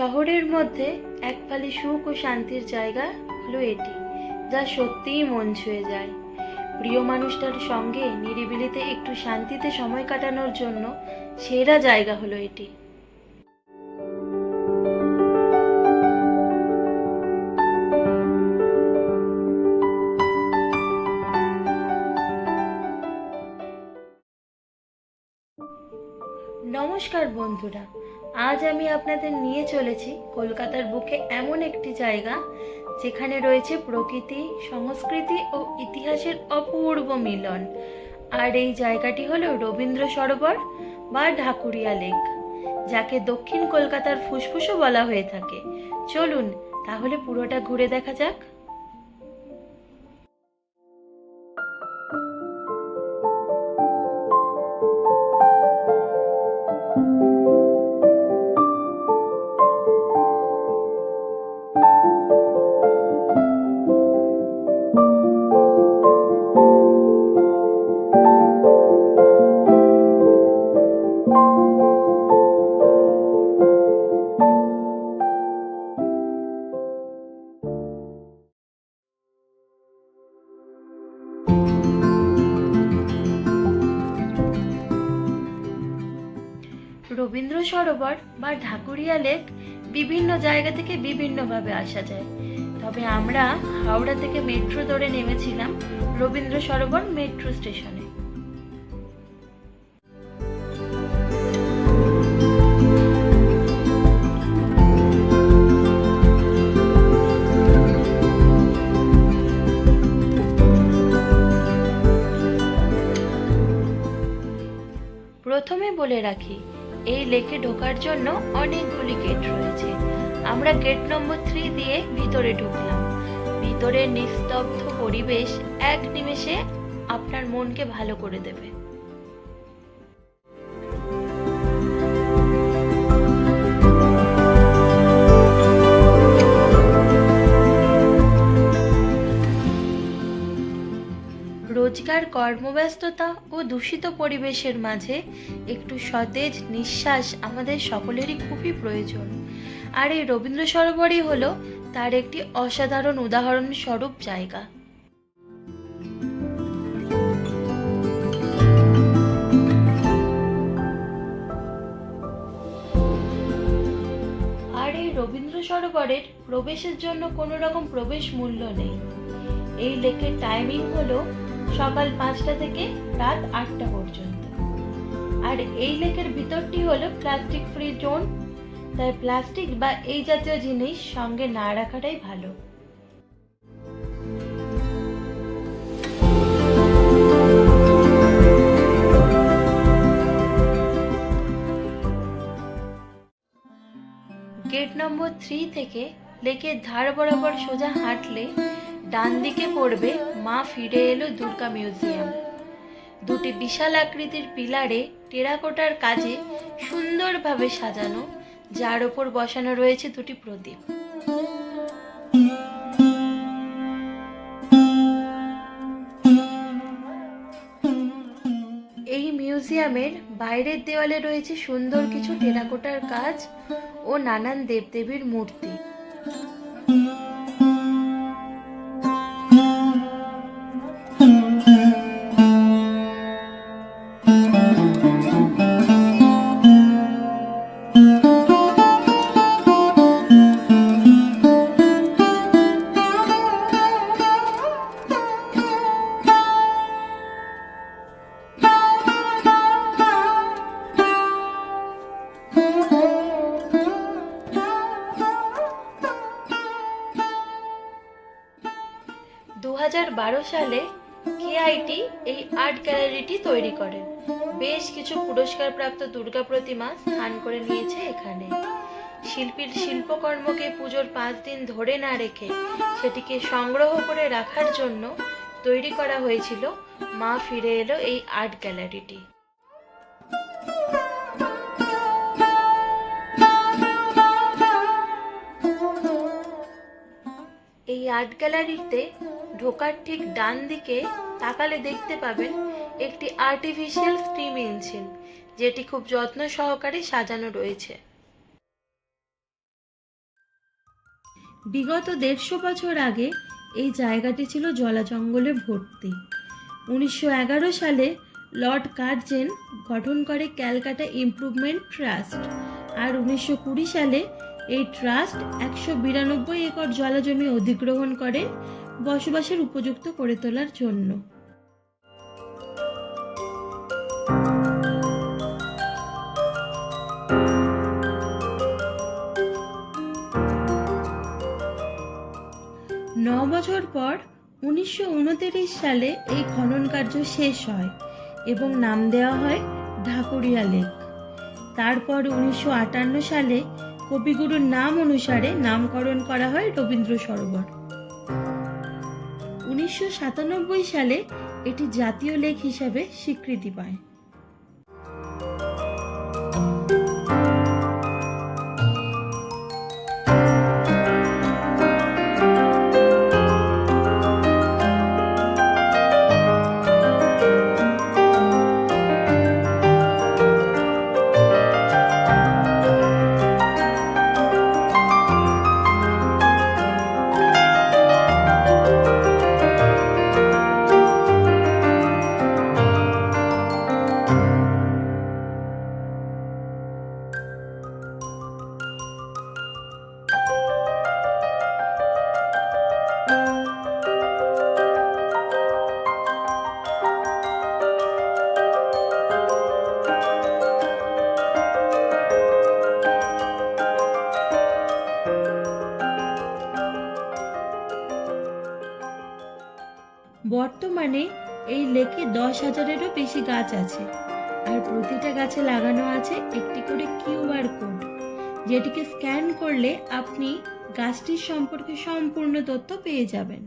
শহরের মধ্যে এক ফালি সুখ ও শান্তির জায়গা হলো এটি, যা সত্যিই মন ছুঁয়ে যায়। প্রিয় মানুষটার সঙ্গে নিরিবিলিতে একটু শান্তিতে সময় কাটানোর জন্য সেরা জায়গা হলো এটি। নমস্কার বন্ধুরা আজ আমি আপনাদের নিয়ে চলেছি কলকাতার বুকে এমন একটি জায়গা যেখানে রয়েছে প্রকৃতি, সংস্কৃতি ও ইতিহাসের অপূর্ব মিলন। আর এই জায়গাটি হলো রবীন্দ্র সরোবর বা ঢাকুরিয়া লেক, যাকে দক্ষিণ কলকাতার ফুসফুসও বলা হয়ে থাকে। চলুন, তাহলে পুরোটা ঘুরে দেখা যাক। সরোবর বা ঢাকুরিয়া লেক বিভিন্ন জায়গা থেকে বিভিন্নভাবে আসা যায়। তবে আমরা হাওড়া থেকে মেট্রো ধরে নেমেছিলাম রবীন্দ্র সরোবর মেট্রো স্টেশনে। প্রথমে বলে রাখি এই লেকে ঢোকার জন্য অনেকগুলি গেট রয়েছে। আমরা গেট নম্বর থ্রি দিয়ে ভিতরে ঢুকলাম। ভিতরের নিস্তব্ধ পরিবেশ এক নিমেষে আপনার মনকে ভালো করে দেবে। রোজকার কর্মব্যস্ততা ও দূষিত পরিবেশের মাঝে একটু সতেজ নিঃশ্বাস আমাদের সকলেরই খুবই প্রয়োজন। আর এই রবীন্দ্র সরোবরই হলো তার একটি অসাধারণ উদাহরণ স্বরূপ জায়গা। আর এই রবীন্দ্র সরোবরের প্রবেশের জন্য কোনো রকম প্রবেশ মূল্য নেই। এই লেকের টাইমিং হলো সকাল পাঁচটা থেকে রাত আটটা পর্যন্ত। আর এই লেকের ভিতরটি হলো প্লাস্টিক ফ্রি জোন তাই প্লাস্টিক বা এই জাতীয় জিনিস সঙ্গে না রাখাটাই ভালো। গেট নম্বর থ্রি থেকে লেকের ধার বরাবর সোজা হাঁটলে ডান দিকে পড়বে মা ফিরে এলো দুর্গা মিউজিয়াম। দুটি বিশাল আকৃতির পিলারে টেরাকোটার কাজে সুন্দরভাবে সাজানো, যার ওপর বসানো রয়েছে দুটি প্রদীপ। এই মিউজিয়ামের বাইরের দেওয়ালে রয়েছে সুন্দর কিছু টেরাকোটার কাজ ও নানান দেবদেবীর মূর্তি। সালে কেআইটি এই আর্ট গ্যালারিটি তৈরি করেন বেশ কিছু পুরস্কারপ্রাপ্ত দুর্গা প্রতিমা স্থান করে নিয়েছে এখানে। শিল্পীর শিল্পকর্মকে পুজোর পাঁচ দিন ধরে না রেখে সেটিকে সংগ্রহ করে রাখার জন্য তৈরি করা হয়েছিল মা ফিরে এলো এই আর্ট গ্যালারিটি এই আর্ট গ্যালারিতে ঢোকার ঠিক ডান দিকে তাকালে দেখতে পাবেন একটি আর্টিফিশিয়াল স্টিম ইঞ্জিন যেটি খুব যত্ন সহকারে সাজানো রয়েছে। বিগত দেড়শো বছর আগে এই জায়গাটি ছিল জলা জঙ্গলে ভর্তি। উনিশশো এগারো সালে লর্ড কার্জেন গঠন করে ক্যালকাটা ইমপ্রুভমেন্ট ট্রাস্ট, আর উনিশশো কুড়ি সালে এই ট্রাস্ট একশো বিরানব্বই একর জলাজমি অধিগ্রহণ করে বসবাসের উপযুক্ত করে তোলার জন্য। ন বছর পর উনিশশো সালে এই খনন কার্য শেষ হয় এবং নাম দেওয়া হয় ঢাকুরিয়া লেক। তারপর উনিশশো আটান্ন সালে কবিগুরুর নাম অনুসারে নামকরণ করা হয় রবীন্দ্র সরোবর। উনিশশো সাতানব্বই সালে এটি জাতীয় লেক হিসাবে স্বীকৃতি পায়। বর্তমানে এই লেকে দশ হাজারেরও বেশি গাছ আছে। আর প্রতিটা গাছে লাগানো আছে একটি করে কিউআর কোড, যেটিকে স্ক্যান করলে আপনি গাছটির সম্পর্কে সম্পূর্ণ তথ্য পেয়ে যাবেন।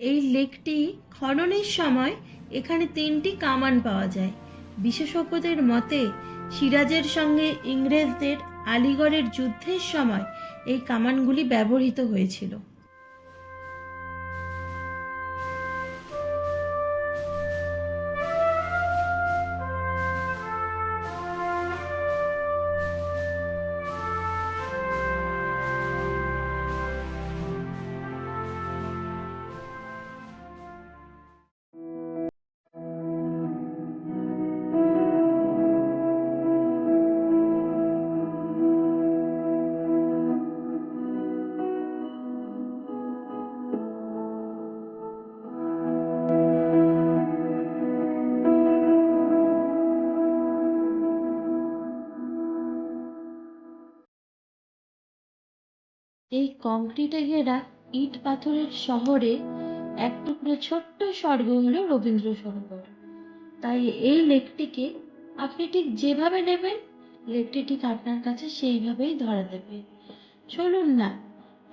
এই লেকটি খননের সময় এখানে তিনটি কামান পাওয়া যায়। বিশেষজ্ঞদের মতে, সিরাজের সঙ্গে ইংরেজদের আলিগড়ের যুদ্ধের সময় এই কামানগুলি ব্যবহৃত হয়েছিল। এই কংক্রিটে ঘেরা ইট পাথরের শহরে এক টুকরো ছোট্ট স্বর্গ হলো রবীন্দ্র সরোবর তাই এই লেকটিকে আপনি ঠিক যেভাবে নেবেন লেকটি ঠিক আপনার কাছে সেইভাবেই ধরা দেবে। চলুন না,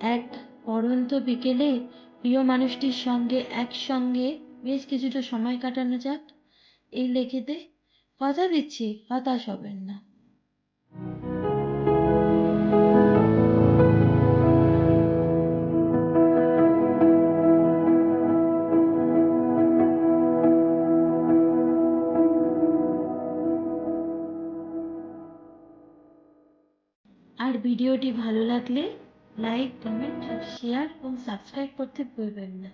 এক পড়ন্ত বিকেলে প্রিয় মানুষটির সঙ্গে একসঙ্গে বেশ কিছুটা সময় কাটানো যাক। এই লেকেতে কথা দিচ্ছি, হতাশ হবেন না। ভিডিওটি ভালো লাগলে লাইক কমেন্ট শেয়ার এবং সাবস্ক্রাইব করতে ভুলবেন না।